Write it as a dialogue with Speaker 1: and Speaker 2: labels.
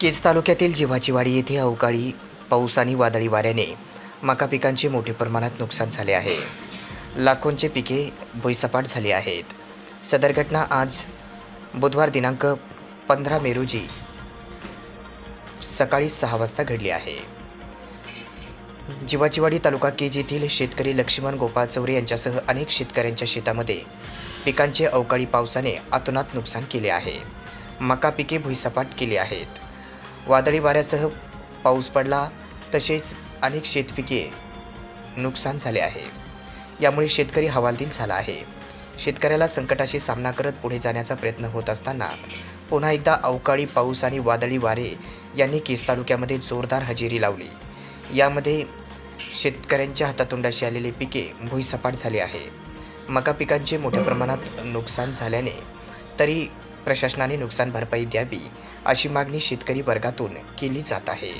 Speaker 1: केज तालुक्यातील जिवाचीवाडी येथे अवकाळी पाऊस आणि वादळी वाऱ्याने मका पिकांचे मोठ्या प्रमाणात नुकसान झाले आहे. लाखोंचे पिके भुईसपाट झाली आहेत. सदर घटना आज बुधवार दिनांक पंधरा मे रोजी सकाळी सहा वाजता घडली आहे. जिवाचीवाडी तालुका केज येथील शेतकरी लक्ष्मण गोपाळ चौरे यांच्यासह अनेक शेतकऱ्यांच्या शेतामध्ये पिकांचे अवकाळी पावसाने अतोनात नुकसान केले आहे. मका पिके भुईसपाट केली आहेत. वादळी वाऱ्यासह पाऊस पडला तसेच अनेक शेतपिके नुकसान झाले आहे. यामुळे शेतकरी हवालदिल झाला आहे. शेतकऱ्याला संकटाशी सामना करत पुढे जाण्याचा प्रयत्न होत असताना पुन्हा एकदा अवकाळी पाऊस आणि वादळी वारे यांनी केस तालुक्यामध्ये जोरदार हजेरी लावली. यामध्ये शेतकऱ्यांच्या हातातोंडाशी आलेले पिके भुईसपाट झाली आहे. मका पिकांचे मोठ्या प्रमाणात नुकसान झाल्याने तरी प्रशासनाने नुकसान भरपाई द्यावी अशी मागणी शेतकरी वर्गातून केली जात आहे.